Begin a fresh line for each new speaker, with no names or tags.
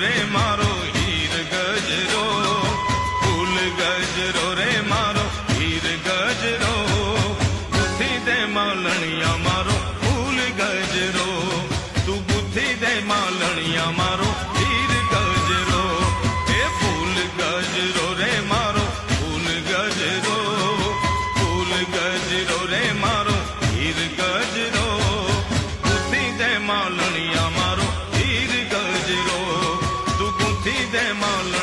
રે મારો હીર ગજરો ફૂલ ગજરો રે મારો હીર ગજરો બુદ્ધિ દે માલણિયા મારો ફૂલ ગજરો તું બુદ્ધિ દે માલણિયા મારો હીર ગજરો એ ફૂલ ગજરો રે મારો ફૂલ ગજરો ફૂલ ગજરો રે મારો હીર ગજરો બુદ્ધિ દે માલણિયા મારો હીર ગજરો તું ગુંથી દે માલણિયા